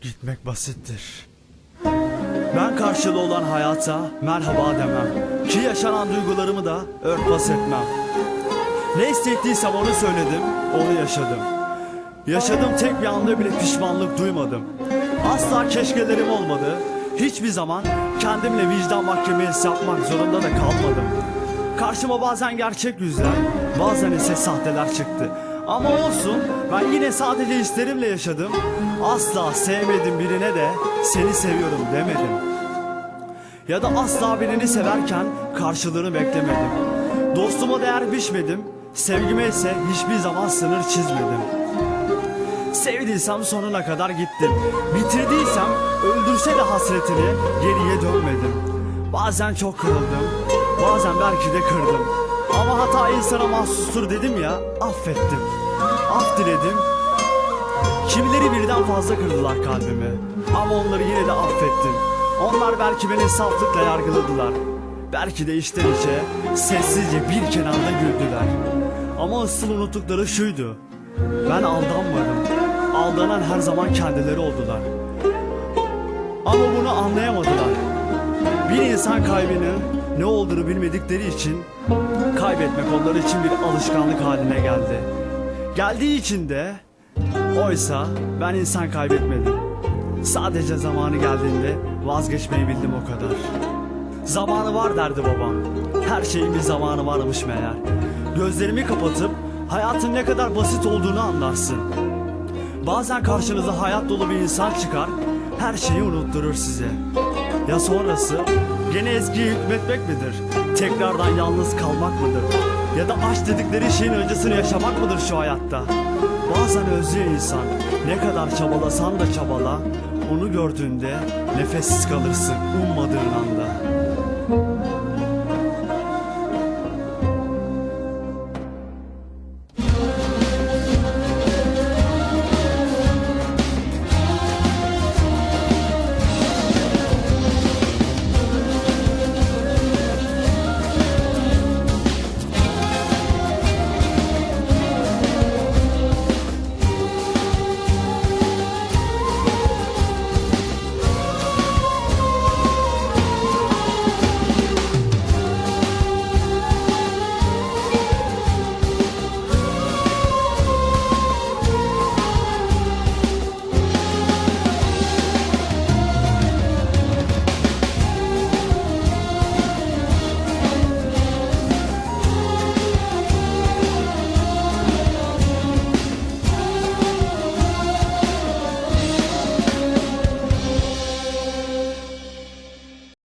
Gitmek basittir. Ben karşılığı olan hayata merhaba demem. Ki yaşanan duygularımı da örtbas etmem. Ne hissettiysem onu söyledim, onu yaşadım. Yaşadığım tek bir anda bile pişmanlık duymadım. Asla keşkelerim olmadı. Hiçbir zaman kendimle vicdan mahkemesi yapmak zorunda da kalmadım. Karşıma bazen gerçek yüzler, bazen ise sahteler çıktı. Ama olsun, ben yine sadece hislerimle yaşadım. Asla sevmedim birine de seni seviyorum demedim. Ya da asla birini severken karşılığını beklemedim. Dostuma değer biçmedim, sevgime ise hiçbir zaman sınır çizmedim. Sevdiysem sonuna kadar gittim. Bitirdiysem öldürse de hasretini geriye dönmedim. Bazen çok kırıldım, bazen belki de kırdım. Ama hata insana mahsustur dedim ya, affettim. Af diledim. Kimileri birden fazla kırdılar kalbimi. Ama onları yine de affettim. Onlar belki beni saflıkla yargıladılar. Belki de içten içe sessizce bir kenarda güldüler. Ama asıl unuttukları şuydu. Ben aldanmadım. Aldanan her zaman kendileri oldular. Ama bunu anlayamadılar. Bir insan kaybını ne olduğunu bilmedikleri için kaybetmek onlar için bir alışkanlık haline geldi. Geldiği için de oysa ben insan kaybetmedim. Sadece zamanı geldiğinde vazgeçmeyi bildim o kadar. Zamanı var derdi babam. Her şeyin bir zamanı varmış meğer. Gözlerimi kapatıp hayatın ne kadar basit olduğunu anlarsın. Bazen karşınıza hayat dolu bir insan çıkar, her şeyi unutturur size. Ya sonrası? Gene eskiye hükmetmek midir? Tekrardan yalnız kalmak mıdır? Ya da aşk dedikleri şeyin öncesini yaşamak mıdır şu hayatta? Bazen özlüyor insan. Ne kadar çabalasan da çabala, onu gördüğünde nefessiz kalırsın ummadığın anda.